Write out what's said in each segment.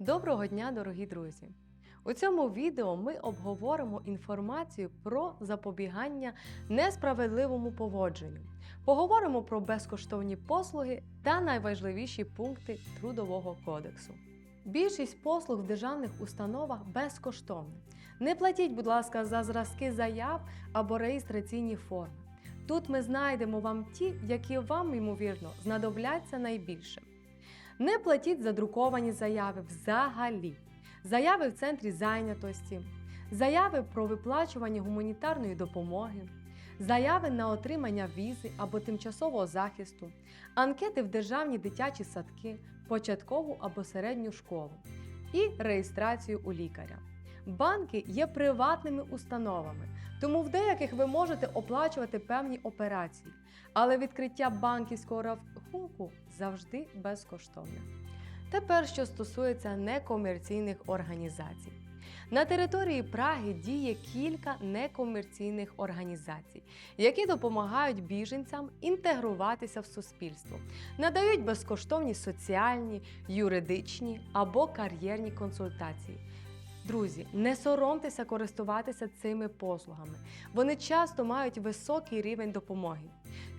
Доброго дня, дорогі друзі! У цьому відео ми обговоримо інформацію про запобігання несправедливому поводженню. Поговоримо про безкоштовні послуги та найважливіші пункти Трудового кодексу. Більшість послуг в державних установах безкоштовні. Не платіть, будь ласка, за зразки заяв або реєстраційні форми. Тут ми знайдемо вам ті, які вам, ймовірно, знадобляться найбільше. Не платіть за друковані заяви взагалі. Заяви в центрі зайнятості, заяви про виплачування гуманітарної допомоги, заяви на отримання візи або тимчасового захисту, анкети в державні дитячі садки, початкову або середню школу і реєстрацію у лікаря. Банки є приватними установами, тому в деяких ви можете оплачувати певні операції, але відкриття банківського рахунку завжди безкоштовне. Тепер, що стосується некомерційних організацій. На території Праги діє кілька некомерційних організацій, які допомагають біженцям інтегруватися в суспільство, надають безкоштовні соціальні, юридичні або кар'єрні консультації. Друзі, не соромтеся користуватися цими послугами. Вони часто мають високий рівень допомоги.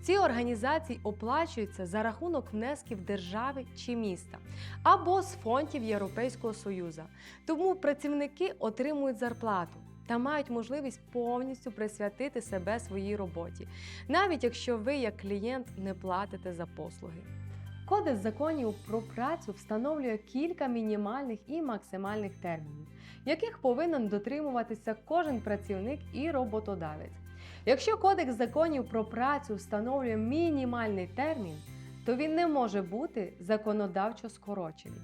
Ці організації оплачуються за рахунок внесків держави чи міста або з фондів Європейського Союзу. Тому працівники отримують зарплату та мають можливість повністю присвятити себе своїй роботі, навіть якщо ви, як клієнт, не платите за послуги. Кодекс законів про працю встановлює кілька мінімальних і максимальних термінів, яких повинен дотримуватися кожен працівник і роботодавець. Якщо Кодекс законів про працю встановлює мінімальний термін, то він не може бути законодавчо скорочений.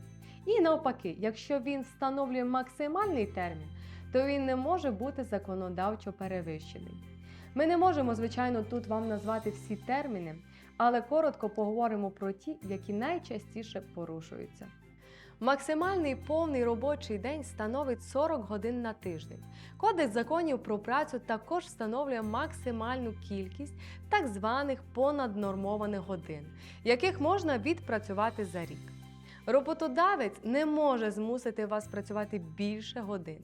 І навпаки, якщо він встановлює максимальний термін, то він не може бути законодавчо перевищений. Ми не можемо, звичайно, тут вам назвати всі терміни, але коротко поговоримо про ті, які найчастіше порушуються. Максимальний повний робочий день становить 40 годин на тиждень. Кодекс законів про працю також встановлює максимальну кількість так званих понаднормованих годин, яких можна відпрацювати за рік. Роботодавець не може змусити вас працювати більше годин.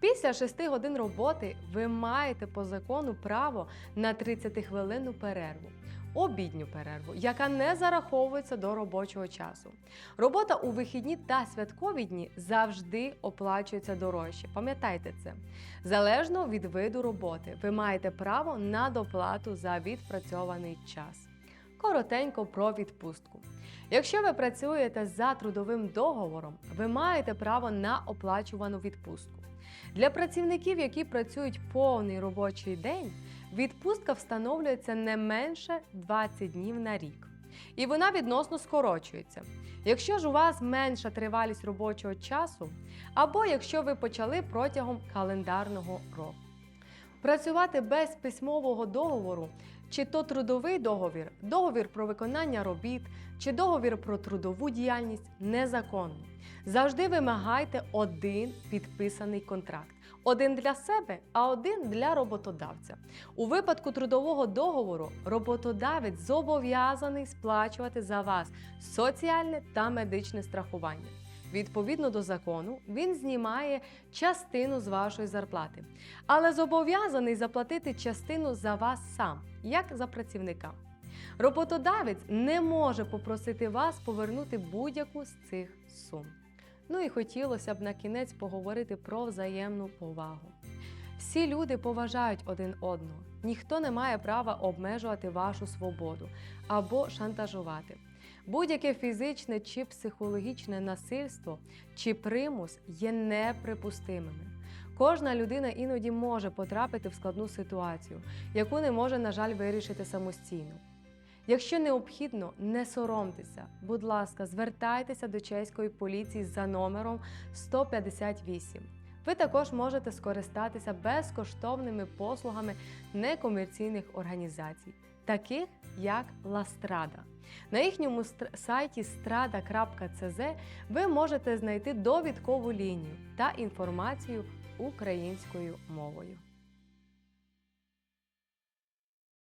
Після 6 годин роботи ви маєте по закону право на 30-хвилинну перерву. Обідню перерву, яка не зараховується до робочого часу. Робота у вихідні та святкові дні завжди оплачується дорожче. Пам'ятайте це. Залежно від виду роботи, ви маєте право на доплату за відпрацьований час. Коротенько про відпустку. Якщо ви працюєте за трудовим договором, ви маєте право на оплачувану відпустку. Для працівників, які працюють повний робочий день, відпустка встановлюється не менше 20 днів на рік. І вона відносно скорочується. Якщо ж у вас менша тривалість робочого часу, або якщо ви почали протягом календарного року. Працювати без письмового договору, чи то трудовий договір, договір про виконання робіт, чи договір про трудову діяльність незаконно. Завжди вимагайте один підписаний контракт. Один для себе, а один для роботодавця. У випадку трудового договору роботодавець зобов'язаний сплачувати за вас соціальне та медичне страхування. Відповідно до закону, він знімає частину з вашої зарплати, але зобов'язаний заплатити частину за вас сам, як за працівника. Роботодавець не може попросити вас повернути будь-яку з цих сум. Ну і хотілося б на кінець поговорити про взаємну повагу. Всі люди поважають один одного, ніхто не має права обмежувати вашу свободу або шантажувати. Будь-яке фізичне чи психологічне насильство чи примус є неприпустимими. Кожна людина іноді може потрапити в складну ситуацію, яку не може, на жаль, вирішити самостійно. Якщо необхідно, не соромтеся, будь ласка, звертайтеся до чеської поліції за номером 158. Ви також можете скористатися безкоштовними послугами некомерційних організацій, таких як Ластрада. На їхньому сайті strada.cz ви можете знайти довідкову лінію та інформацію українською мовою.